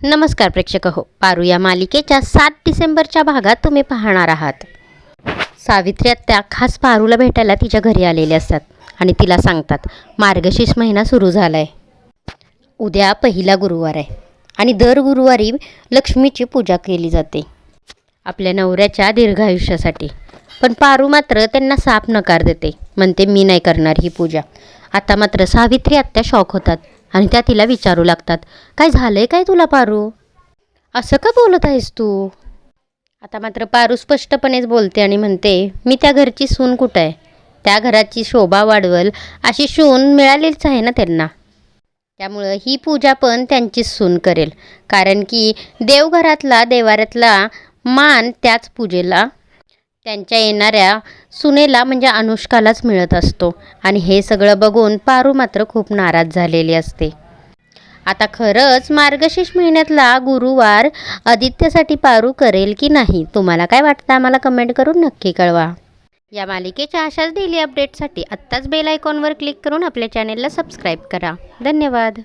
नमस्कार प्रेक्षक हो पारू या मालिकेच्या सात डिसेंबरच्या भागात तुम्ही पाहणार आहात. सावित्री आत्या खास पारूला भेटायला तिच्या घरी आलेले असतात आणि तिला सांगतात मार्गशीर्ष महिना सुरू झाला आहे उद्या पहिला गुरुवार आहे आणि दर गुरुवारी लक्ष्मीची पूजा केली जाते. आपल्या नवऱ्याच्या दीर्घायुष्यासाठी पण पारू मात्र त्यांना साप नकार देते. म्हणते मी नाही करणार ही पूजा. आता मात्र सावित्री आत्या शॉक होतात. आणि त्या तिला विचारू लागतात काय झालं आहे काय तुला पारू? असं का बोलत आहेस तू? आता मात्र पारू स्पष्टपणेच बोलते आणि म्हणते मी त्या घरची सून कुठं आहे? त्या घराची शोभा वाढवल अशी सून मिळालीच आहे ना त्यांना. त्यामुळं ही पूजा पण त्यांचीच सून करेल. कारण की देवघरातला देवाऱ्यातला मान त्याच पूजेला त्यांच्या येणाऱ्या सुनेला म्हणजे अनुष्कालाच मिळत असतो. आणि हे सगळं बघून पारू मात्र खूप नाराज झालेली असते. आता खरंच मार्गशीर्ष महिन्यातला गुरुवार आदित्यसाठी पारू करेल की नाही? तुम्हाला काय वाटतं? आम्हाला कमेंट करून नक्की कळवा. या मालिकेच्या अशाच डेली अपडेटसाठी आत्ताच बेल आयकॉनवर क्लिक करून आपल्या चॅनेलला सबस्क्राईब करा. धन्यवाद.